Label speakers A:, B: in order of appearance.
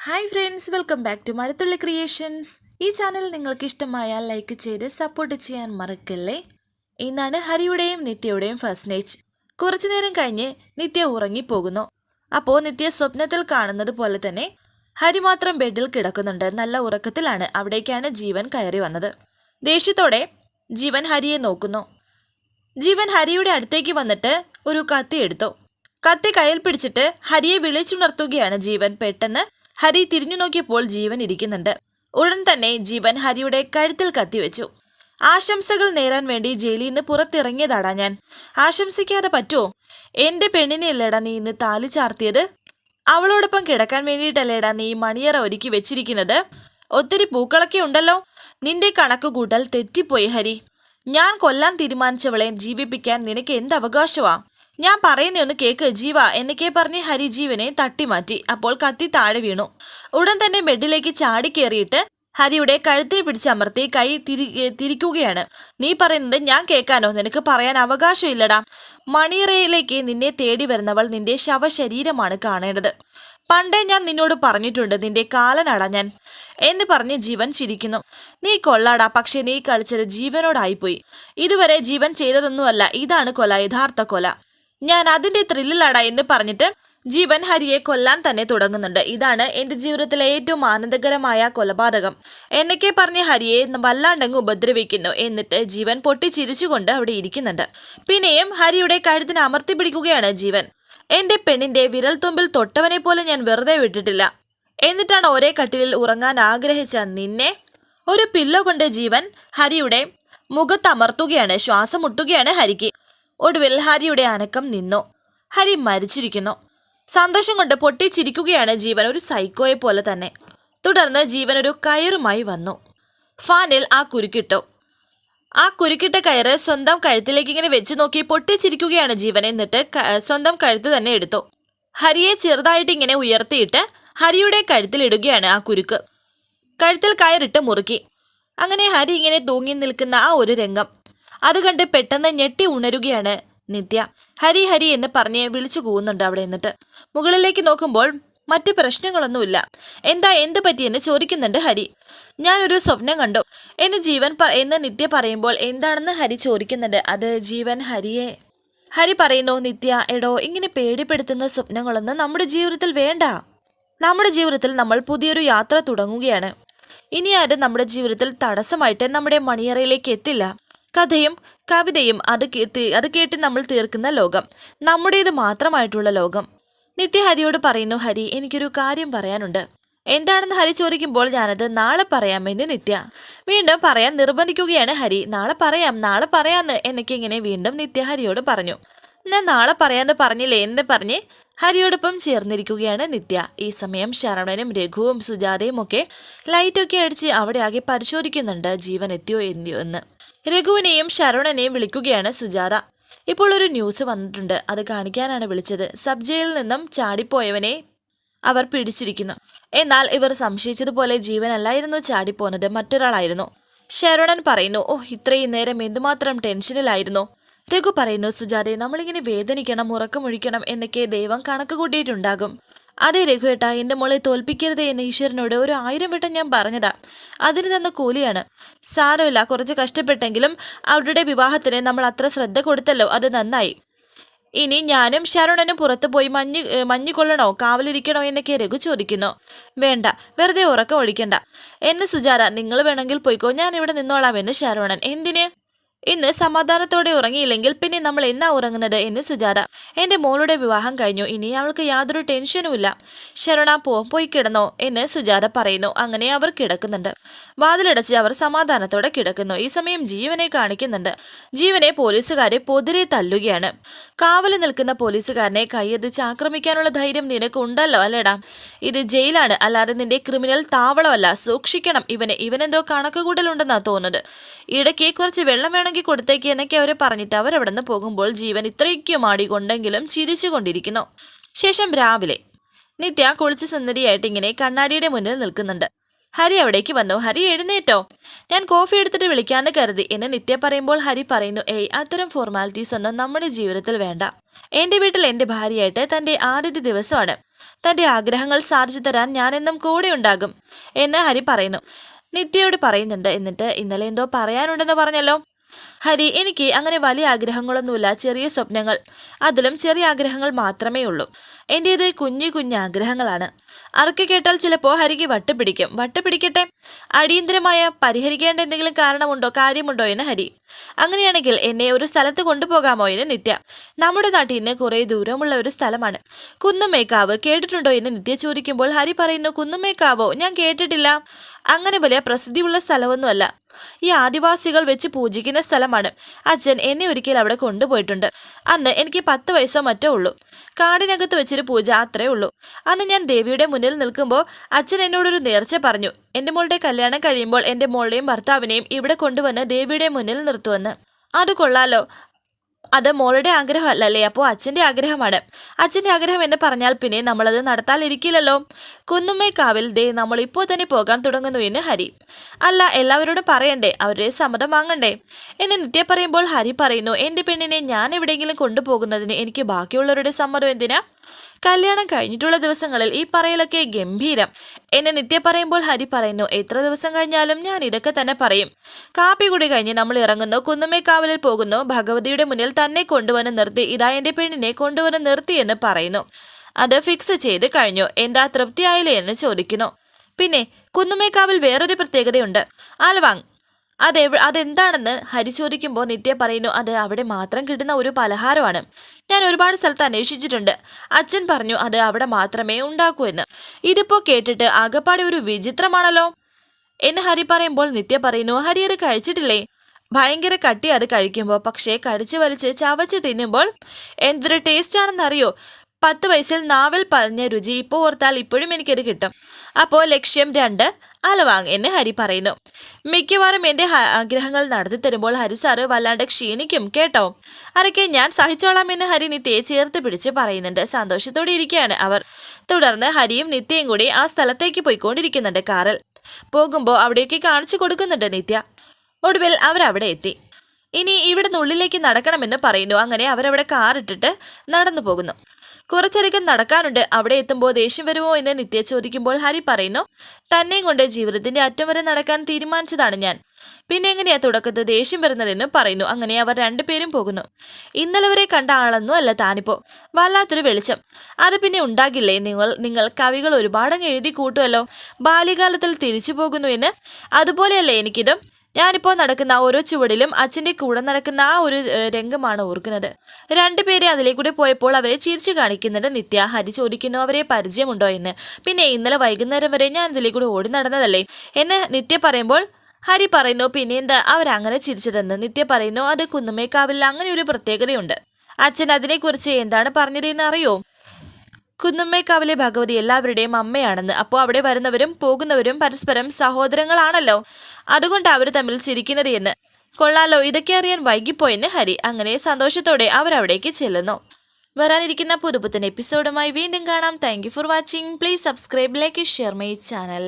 A: Hi friends welcome back to Mazhathulli creations ഈ channel നിങ്ങൾക്ക് ഇഷ്ടമായാൽ ലൈക്ക് ചെയ്ത് സപ്പോർട്ട് ചെയ്യാൻ മറക്കല്ലേ? ഇന്നാണ് ഹരിയുടെയും നിത്യയുടെയും ഫസ്റ്റ് നൈറ്റ് കുറച്ചു നേരം കഴിഞ്ഞ് നിത്യ ഉറങ്ങിപ്പോകുന്നു. അപ്പോൾ നിത്യ സ്വപ്നത്തിൽ കാണുന്നത് പോലെ തന്നെ ഹരി മാത്രം ബെഡിൽ കിടക്കുന്നുണ്ട്. നല്ല ഉറക്കത്തിലാണ് അവിടേക്കാണ് ജീവൻ കയറി വന്നത്. ദേഷ്യത്തോടെ ജീവൻ ഹരിയെ നോക്കുന്നു. ജീവൻ ഹരിയുടെ അടുത്തേക്ക് വന്നിട്ട് ഒരു കത്തി എടുത്തു. കത്തി കയ്യിൽ പിടിച്ചിട്ട് ഹരിയെ വിളിച്ചുണർത്തുകയാണ് ജീവൻ. പെട്ടെന്ന് ഹരി തിരിഞ്ഞു നോക്കിയപ്പോൾ ജീവൻ ഇരിക്കുന്നുണ്ട്. ഉടൻ തന്നെ ജീവൻ ഹരിയുടെ കഴുത്തിൽ കത്തിവെച്ചു. ആശംസകൾ നേരാൻ വേണ്ടി ജയിലിൽ നിന്ന് പുറത്തിറങ്ങിയതാടാ ഞാൻ. ആശംസിക്കാതെ പറ്റുമോ എന്റെ പെണ്ണിനെയല്ലേടാ നീ ഇന്ന് താലി ചാർത്തിയത്? അവളോടൊപ്പം കിടക്കാൻ വേണ്ടിയിട്ടല്ലേടാ നീ മണിയറ ഒരുക്കി വെച്ചിരിക്കുന്നത്? ഒത്തിരി പൂക്കളൊക്കെ ഉണ്ടല്ലോ. നിന്റെ കണക്ക് കൂട്ടൽ തെറ്റിപ്പോയി ഹരി. ഞാൻ കൊല്ലാൻ തീരുമാനിച്ചവളെ ജീവിപ്പിക്കാൻ നിനക്ക് എന്ത് അവകാശമാ ഞാൻ പറയുന്ന ഒന്ന് കേക്ക്. ജീവ എന്നൊക്കെ പറഞ്ഞ് ഹരി ജീവനെ തട്ടിമാറ്റി. അപ്പോൾ കത്തി താഴെ വീണു. ഉടൻ തന്നെ ബെഡിലേക്ക് ചാടിക്കേറിയിട്ട് ഹരിയുടെ കഴുത്തിൽ പിടിച്ചമർത്തി കൈ തിരി തിരിക്കുകയാണ്. നീ പറയുന്നത് ഞാൻ കേൾക്കാനോ? നിനക്ക് പറയാൻ അവകാശമില്ലടാ മണിയറയിലേക്ക് നിന്നെ തേടി വരുന്നവൾ നിന്റെ ശവശരീരമാണ് കാണേണ്ടത്. പണ്ടേ ഞാൻ നിന്നോട് പറഞ്ഞിട്ടുണ്ട് നിന്റെ കാലനട ഞാൻ. എന്ന് പറഞ്ഞ് ജീവൻ ചിരിക്കുന്നു. നീ കൊള്ളാടാ പക്ഷെ നീ കളിച്ചത് ജീവനോടായിപ്പോയി. ഇതുവരെ ജീവൻ ചെയ്തതൊന്നുമല്ല. ഇതാണ് കൊല യഥാർത്ഥ കൊല. ഞാൻ അതിന്റെ ത്രില്ലിലാടാ എന്ന് പറഞ്ഞിട്ട് ജീവൻ ഹരിയെ കൊല്ലാൻ തന്നെ തുടങ്ങുന്നുണ്ട്. ഇതാണ് എന്റെ ജീവിതത്തിലെ ഏറ്റവും ആനന്ദകരമായ കൊലപാതകം. എന്നൊക്കെ പറഞ്ഞ് ഹരിയെ വല്ലാണ്ടങ്ങ് ഉപദ്രവിക്കുന്നു. എന്നിട്ട് ജീവൻ പൊട്ടിച്ചിരിച്ചുകൊണ്ട് അവിടെ ഇരിക്കുന്നുണ്ട്. പിന്നെയും ഹരിയുടെ കഴുത്തിന് അമർത്തി പിടിക്കുകയാണ് ജീവൻ. എന്റെ പെണ്ണിന്റെ വിരൽ തുമ്പിൽ തൊട്ടവനെ പോലെ ഞാൻ വെറുതെ വിട്ടിട്ടില്ല. എന്നിട്ടാണ് ഒരേ കട്ടിലിൽ ഉറങ്ങാൻ ആഗ്രഹിച്ച നിന്നെ. ഒരു പില്ലോ കൊണ്ട് ജീവൻ ഹരിയുടെ മുഖത്തമർത്തുകയാണ്. ശ്വാസം മുട്ടുകയാണ് ഹരിക്ക്. ഒടുവിൽ ഹരിയുടെ അനക്കം നിന്നു. ഹരി മരിച്ചിരിക്കുന്നു. സന്തോഷം കൊണ്ട് പൊട്ടിച്ചിരിക്കുകയാണ് ജീവൻ ഒരു സൈക്കോയെ പോലെ തന്നെ. തുടർന്ന് ജീവൻ ഒരു കയറുമായി വന്നു. ഫാനിൽ ആ കുരുക്കിട്ടു. ആ കുരുക്കിട്ട കയറ് സ്വന്തം കഴുത്തിലേക്ക് ഇങ്ങനെ വെച്ച് നോക്കി പൊട്ടിച്ചിരിക്കുകയാണ് ജീവൻ എന്നിട്ട് സ്വന്തം കഴുത്ത് തന്നെ എടുത്തു. ഹരിയെ ചെറുതായിട്ട് ഇങ്ങനെ ഉയർത്തിയിട്ട് ഹരിയുടെ കഴുത്തിൽ ഇടുകയാണ് ആ കുരുക്ക്. കഴുത്തിൽ കയറിട്ട് മുറുക്കി. അങ്ങനെ ഹരി ഇങ്ങനെ തൂങ്ങി നിൽക്കുന്ന ആ ഒരു രംഗം. അത് കണ്ട് പെട്ടെന്ന് ഞെട്ടി ഉണരുകയാണ് നിത്യ. ഹരി ഹരി എന്ന് പറഞ്ഞ് വിളിച്ചു കൂവുന്നുണ്ട് അവിടെ നിന്നിട്ട് മുകളിലേക്ക് നോക്കുമ്പോൾ മറ്റു പ്രശ്നങ്ങളൊന്നുമില്ല. എന്താ എന്ത് പറ്റിയെന്ന് ചോദിക്കുന്നുണ്ട് ഹരി. ഞാനൊരു സ്വപ്നം കണ്ടു. എന്ന് ജീവൻ എന്ന് നിത്യ പറയുമ്പോൾ എന്താണെന്ന് ഹരി ചോദിക്കുന്നുണ്ട്. അത് ജീവൻ ഹരിയെ. ഹരി പറയുന്നു നിത്യ എടോ ഇങ്ങനെ പേടിപ്പെടുത്തുന്ന സ്വപ്നങ്ങളൊന്നും നമ്മുടെ ജീവിതത്തിൽ വേണ്ട. നമ്മുടെ ജീവിതത്തിൽ നമ്മൾ പുതിയൊരു യാത്ര തുടങ്ങുകയാണ്. ഇനി ആരും നമ്മുടെ ജീവിതത്തിൽ തടസ്സമായിട്ട് നമ്മുടെ മണിയറയിലേക്ക് എത്തില്ല. കഥയും കവിതയും അത് അത് കേട്ട് നമ്മൾ തീർക്കുന്ന ലോകം. നമ്മുടേത് മാത്രമായിട്ടുള്ള ലോകം. നിത്യ ഹരിയോട് പറയുന്നു ഹരി എനിക്കൊരു കാര്യം പറയാനുണ്ട്. എന്താണെന്ന് ഹരി ചോദിക്കുമ്പോൾ ഞാനത് നാളെ പറയാമെന്ന് നിത്യ. വീണ്ടും പറയാൻ നിർബന്ധിക്കുകയാണ് ഹരി. നാളെ പറയാം നാളെ പറയാമെന്ന് എനിക്ക് ഇങ്ങനെ വീണ്ടും നിത്യ ഹരിയോട് പറഞ്ഞു. ഞാൻ നാളെ പറയാന്ന് പറഞ്ഞില്ലേ എന്ന് പറഞ്ഞ് ഹരിയോടൊപ്പം ചേർന്നിരിക്കുകയാണ് നിത്യ. ഈ സമയം ശരണനും രഘുവും സുജാതയും ഒക്കെ ലൈറ്റൊക്കെ അടിച്ച് അവിടെ ആകെ പരിശോധിക്കുന്നുണ്ട് ജീവൻ എത്തിയോ എന്ന്. രഘുവിനെയും ശരവണനെയും വിളിക്കുകയാണ് സുജാത. ഇപ്പോൾ ഒരു ന്യൂസ് വന്നിട്ടുണ്ട്. അത് കാണിക്കാനാണ് വിളിച്ചത്. സബ് ജയിലിൽ നിന്നും ചാടിപ്പോയവനെ അവർ പിടിച്ചിരിക്കുന്നു. എന്നാൽ ഇവർ സംശയിച്ചതുപോലെ ജീവനല്ലായിരുന്നു ചാടിപ്പോന്നത്. മറ്റൊരാളായിരുന്നു. ശരവണൻ പറയുന്നു ഓ ഇത്രയും നേരം എന്തുമാത്രം ടെൻഷനിലായിരുന്നു? രഘു പറയുന്നു സുജാതെ നമ്മളിങ്ങനെ വേദനിക്കണം ഉറക്കമൊഴിക്കണം എന്നൊക്കെ ദൈവം കണക്ക് കൂട്ടിയിട്ടുണ്ടാകും. അതെ രഘുവേട്ടാ എന്റെ മോളെ തോൽപ്പിക്കരുത് എന്ന് ഈശ്വരനോട് ഒരു ആയിരം വട്ടം ഞാൻ പറഞ്ഞതാ. അതിന് തന്ന കൂലിയാണ്. സാരമില്ല കുറച്ച് കഷ്ടപ്പെട്ടെങ്കിലും അവരുടെ വിവാഹത്തിന് നമ്മൾ അത്ര ശ്രദ്ധ കൊടുത്തല്ലോ അത് നന്നായി. ഇനി ഞാനും ശരണനും പുറത്തു പോയി മഞ്ഞ് മഞ്ഞു കൊള്ളണോ കാവലിരിക്കണോ എന്നൊക്കെ രഘു ചോദിക്കുന്നു. വേണ്ട വെറുതെ ഉറക്കം ഒഴിക്കണ്ട. എന്നെ സുജാര നിങ്ങൾ വേണമെങ്കിൽ പോയിക്കോ ഞാൻ ഇവിടെ നിന്നോളാം എന്ന് ശരവണൻ എന്തിന്? ഇന്ന് സമാധാനത്തോടെ ഉറങ്ങിയില്ലെങ്കിൽ പിന്നെ നമ്മൾ എന്നാ ഉറങ്ങുന്നത് എന്ന് സുജാത എന്റെ മോളുടെ വിവാഹം കഴിഞ്ഞു. ഇനി അവൾക്ക് യാതൊരു ടെൻഷനുമില്ല ശരണ പോയി കിടന്നോ എന്ന് സുജാത പറയുന്നു. അങ്ങനെ അവർ കിടക്കുന്നുണ്ട്. വാതിലടച്ച് അവർ സമാധാനത്തോടെ കിടക്കുന്നു. ഈ സമയം ജീവനെ കാണിക്കുന്നുണ്ട്. ജീവനെ പോലീസുകാരെ പൊതിരെ തല്ലുകയാണ്. കാവൽ നിൽക്കുന്ന പോലീസുകാരനെ കയ്യെത്തിച്ച് ആക്രമിക്കാനുള്ള ധൈര്യം നിനക്ക് ഉണ്ടല്ലോ അല്ലേടാ? ഇത് ജയിലാണ്. അല്ലാതെ നിന്റെ ക്രിമിനൽ താവളമല്ല. സൂക്ഷിക്കണം. ഇവനെ ഇവനെന്തോ കണക്കുകൂടലുണ്ടെന്നാ തോന്നുന്നത്. ഇടയ്ക്ക് കുറച്ച് വെള്ളം വേണമെങ്കിൽ കൊടുത്തേക്ക് എന്നൊക്കെ അവർ പറഞ്ഞിട്ട് അവരവിടെ നിന്ന് പോകുമ്പോൾ ജീവൻ ഇത്രയ്ക്കും ആടികൊണ്ടെങ്കിലും ചിരിച്ചുകൊണ്ടിരിക്കുന്നു. ശേഷം രാവിലെ നിത്യ കുളിച്ച് സുന്ദരിയായിട്ട് ഇങ്ങനെ കണ്ണാടിയുടെ മുന്നിൽ നിൽക്കുന്നുണ്ട്. ഹരി അവിടേക്ക് വന്നു ഹരി എഴുന്നേറ്റോ? ഞാൻ കോഫി എടുത്തിട്ട് വിളിക്കാന്ന് കരുതി. എന്ന് നിത്യ പറയുമ്പോൾ ഹരി പറയുന്നു ഏയ് അത്തരം ഫോർമാലിറ്റീസ് ഒന്നും നമ്മുടെ ജീവിതത്തിൽ വേണ്ട. എന്റെ വീട്ടിൽ എന്റെ ഭാര്യയായിട്ട് തന്റെ ആദ്യത്തെ ദിവസമാണ്. തന്റെ ആഗ്രഹങ്ങൾ സാധിച്ചു തരാൻ ഞാനെന്നും കൂടെ ഉണ്ടാകും. എന്ന് ഹരി പറയുന്നു. നിത്യയോട് പറയുന്നുണ്ട് എന്നിട്ട് ഇന്നലെ എന്തോ പറയാനുണ്ടെന്ന് പറഞ്ഞല്ലോ. ഹരി എനിക്ക് അങ്ങനെ വലിയ ആഗ്രഹങ്ങളൊന്നുമില്ല. ചെറിയ സ്വപ്നങ്ങൾ. അതിലും ചെറിയ ആഗ്രഹങ്ങൾ മാത്രമേ ഉള്ളൂ. എന്റേത് കുഞ്ഞു കുഞ്ഞു ആഗ്രഹങ്ങളാണ്. അറക്കി കേട്ടാൽ ചിലപ്പോൾ ഹരിക്ക് വട്ട് പിടിക്കും വട്ട് പിടിക്കട്ടെ അടിയന്തരമായ പരിഹരിക്കേണ്ട എന്തെങ്കിലും കാരണമുണ്ടോ? കാര്യമുണ്ടോ എന്ന് ഹരി. അങ്ങനെയാണെങ്കിൽ എന്നെ ഒരു സ്ഥലത്ത് കൊണ്ടുപോകാമോ എന്ന് നിത്യ. നമ്മുടെ നാട്ടിൽ നിന്ന് കുറേ ദൂരമുള്ള ഒരു സ്ഥലമാണ്. കുന്നുമേക്കാവ് കേട്ടിട്ടുണ്ടോ എന്ന് നിത്യ ചോദിക്കുമ്പോൾ ഹരി പറയുന്നു കുന്നുമേക്കാവോ? ഞാൻ കേട്ടിട്ടില്ല. അങ്ങനെ വലിയ പ്രസിദ്ധിയുള്ള സ്ഥലമൊന്നുമല്ല. ഈ ആദിവാസികൾ വെച്ച് പൂജിക്കുന്ന സ്ഥലമാണ്. അച്ഛൻ എന്നെ ഒരിക്കൽ അവിടെ കൊണ്ടുപോയിട്ടുണ്ട്. അന്ന് എനിക്ക് പത്ത് വയസ്സോ മറ്റോ ഉള്ളൂ. കാടിനകത്ത് വെച്ചൊരു പൂജ അത്രേ ഉള്ളൂ. അന്ന് ഞാൻ ദേവിയുടെ മുന്നിൽ നിൽക്കുമ്പോൾ അച്ഛൻ എന്നോടൊരു നേർച്ച പറഞ്ഞു. എന്റെ മോളുടെ കല്യാണം കഴിയുമ്പോൾ എന്റെ മോളുടെയും ഭർത്താവിനെയും ഇവിടെ കൊണ്ടുവന്ന് ദേവിയുടെ മുന്നിൽ നിർത്തുമെന്ന് അത് കൊള്ളാലോ. അത് മോളുടെ ആഗ്രഹമല്ലല്ലേ? അപ്പോൾ അച്ഛന്റെ ആഗ്രഹമാണ്. അച്ഛന്റെ ആഗ്രഹം എന്ന് പറഞ്ഞാൽ പിന്നെ നമ്മളത് നടത്താതിരിക്കില്ലല്ലോ. കുന്നുമ്മേക്കാവിൽ ദേ നമ്മൾ ഇപ്പോൾ തന്നെ പോകാൻ തുടങ്ങുന്നു എന്ന് ഹരി. അല്ല എല്ലാവരോടും പറയണ്ടേ? അവരുടെ സമ്മതം വാങ്ങണ്ടേ? എന്നെ നിത്യ പറയുമ്പോൾ ഹരി പറയുന്നു എന്റെ പെണ്ണിനെ ഞാൻ എവിടെയെങ്കിലും കൊണ്ടുപോകുന്നതിന് എനിക്ക് ബാക്കിയുള്ളവരുടെ സമ്മതം എന്തിനാ? കല്യാണം കഴിഞ്ഞിട്ടുള്ള ദിവസങ്ങളിൽ ഈ പറയലൊക്കെ ഗംഭീരം. എന്നെ നിത്യ പറയുമ്പോൾ ഹരി പറയുന്നു എത്ര ദിവസം കഴിഞ്ഞാലും ഞാൻ ഇതൊക്കെ തന്നെ പറയും. കാപ്പി കൂടി കഴിഞ്ഞ് നമ്മൾ ഇറങ്ങുന്നു കുന്നുമേക്കാവലിൽ പോകുന്നു ഭഗവതിയുടെ മുന്നിൽ തന്നെ കൊണ്ടുവന്ന് നിർത്തി ഇതാ എന്റെ പെണ്ണിനെ കൊണ്ടുവന്ന് നിർത്തി എന്ന് പറയുന്നു. അത് ഫിക്സ് ചെയ്ത് കഴിഞ്ഞു എന്താ തൃപ്തിയായില്ലേ എന്ന് ചോദിക്കുന്നു. പിന്നെ കുന്നുമേക്കാവിൽ വേറൊരു പ്രത്യേകതയുണ്ട്. ആൽവാങ് അതെ അതെന്താണെന്ന് ഹരി ചോദിക്കുമ്പോൾ നിത്യ പറയുന്നു അത് അവിടെ മാത്രം കിട്ടുന്ന ഒരു പലഹാരമാണ്. ഞാൻ ഒരുപാട് സ്ഥലത്ത് അന്വേഷിച്ചിട്ടുണ്ട്. അച്ഛൻ പറഞ്ഞു അത് അവിടെ മാത്രമേ ഉണ്ടാക്കൂ എന്ന്. ഇതിപ്പോ കേട്ടിട്ട് ആകപ്പാടെ ഒരു വിചിത്രമാണല്ലോ? എന്ന് ഹരി പറയുമ്പോൾ നിത്യ പറയുന്നു ഹരി അത് കഴിച്ചിട്ടില്ലേ? ഭയങ്കര കട്ടി അത് കഴിക്കുമ്പോൾ പക്ഷേ കടിച്ചു വലിച്ച് ചവച്ച് തിന്നുമ്പോൾ എന്തൊരു ടേസ്റ്റ് ആണെന്നറിയോ? പത്ത് വയസ്സിൽ നാവൽ പറഞ്ഞ രുചി. ഇപ്പോൾ ഓർത്താൽ ഇപ്പോഴും എനിക്കത് കിട്ടും. അപ്പോൾ ലക്ഷ്യം രണ്ട് അലവാങ് എന്ന് ഹരി പറയുന്നു. മിക്കവാറും എന്റെ ആഗ്രഹങ്ങൾ നടത്തി തരുമ്പോൾ ഹരി സാറ് വല്ലാണ്ട് ക്ഷീണിക്കും കേട്ടോ. അരക്കെ ഞാൻ സഹിച്ചോളാം എന്ന് ഹരി നിത്യയെ ചേർത്ത് പിടിച്ച് പറയുന്നുണ്ട്. സന്തോഷത്തോടെ ഇരിക്കുകയാണ് അവർ. തുടർന്ന് ഹരിയും നിത്യയും കൂടി ആ സ്ഥലത്തേക്ക് പോയിക്കൊണ്ടിരിക്കുന്നുണ്ട് കാറിൽ. പോകുമ്പോൾ അവിടെയൊക്കെ കാണിച്ചു കൊടുക്കുന്നുണ്ട് നിത്യ. ഒടുവിൽ അവരവിടെ എത്തി. ഇനി ഇവിടുന്ന് ഉള്ളിലേക്ക് നടക്കണമെന്ന് പറയുന്നു. അങ്ങനെ അവരവിടെ കാറിട്ടിട്ട് നടന്നു പോകുന്നു. കുറച്ചധികം നടക്കാനുണ്ട്. അവിടെ എത്തുമ്പോൾ ദേഷ്യം വരുമോ എന്ന് നിത്യ ചോദിക്കുമ്പോൾ ഹരി പറയുന്നു തന്നെയും കൊണ്ട് ജീവിതത്തിന്റെ അറ്റം വരെ നടക്കാൻ തീരുമാനിച്ചതാണ് ഞാൻ. പിന്നെ എങ്ങനെയാ തുടക്കത്ത് ദേഷ്യം വരുന്നതെന്ന് പറയുന്നു. അങ്ങനെ അവർ രണ്ടുപേരും പോകുന്നു. ഇന്നലെ വരെ കണ്ട ആളൊന്നും അല്ല താനിപ്പോ. വല്ലാത്തൊരു വെളിച്ചം. അത് പിന്നെ ഉണ്ടാകില്ലേ? നിങ്ങൾ നിങ്ങൾ കവികൾ ഒരുപാടങ്ങ് എഴുതി കൂട്ടുമല്ലോ ബാല്യകാലത്തിൽ തിരിച്ചു പോകുന്നു എന്ന്? അതുപോലെയല്ലേ എനിക്കിതും? ഞാനിപ്പോൾ നടക്കുന്ന ഓരോ ചുവടിലും അച്ഛന്റെ കൂടെ നടക്കുന്ന ആ ഒരു രംഗമാണ് ഓർക്കുന്നത്. രണ്ടുപേരെ അതിലേക്കൂടെ പോയപ്പോൾ അവരെ ചിരിച്ചു കാണിക്കുന്നുണ്ട് നിത്യ ഹരി ചോദിക്കുന്നു അവരെ പരിചയമുണ്ടോ എന്ന്? പിന്നെ ഇന്നലെ വൈകുന്നേരം വരെ ഞാൻ ഇതിലേക്കൂടെ ഓടി നടന്നതല്ലേ? എന്ന് നിത്യ പറയുമ്പോൾ ഹരി പറയുന്നു പിന്നെ എന്താ അവരങ്ങനെ ചിരിച്ചതെന്ന്? നിത്യ പറയുന്നു അത് കുന്നുമേക്കാവിൽ അങ്ങനെ ഒരു പ്രത്യേകതയുണ്ട്. അച്ഛൻ അതിനെക്കുറിച്ച് എന്താണ് പറഞ്ഞതെന്ന് അറിയോ? കുന്നുമ്മേക്കാവിലെ ഭഗവതി എല്ലാവരുടെയും അമ്മയാണെന്ന്. അപ്പോൾ അവിടെ വരുന്നവരും പോകുന്നവരും പരസ്പരം സഹോദരങ്ങളാണല്ലോ. അതുകൊണ്ട് അവർ തമ്മിൽ ചിരിക്കുന്നത് എന്ന്. കൊള്ളാലോ ഇതൊക്കെ അറിയാൻ വൈകിപ്പോയെന്ന് ഹരി അങ്ങനെ സന്തോഷത്തോടെ അവരവിടേക്ക് ചെല്ലുന്നു. വരാനിരിക്കുന്ന പുതുപുത്തൻ എപ്പിസോഡുമായി വീണ്ടും കാണാം. Thank for watching please subscribe like share my channel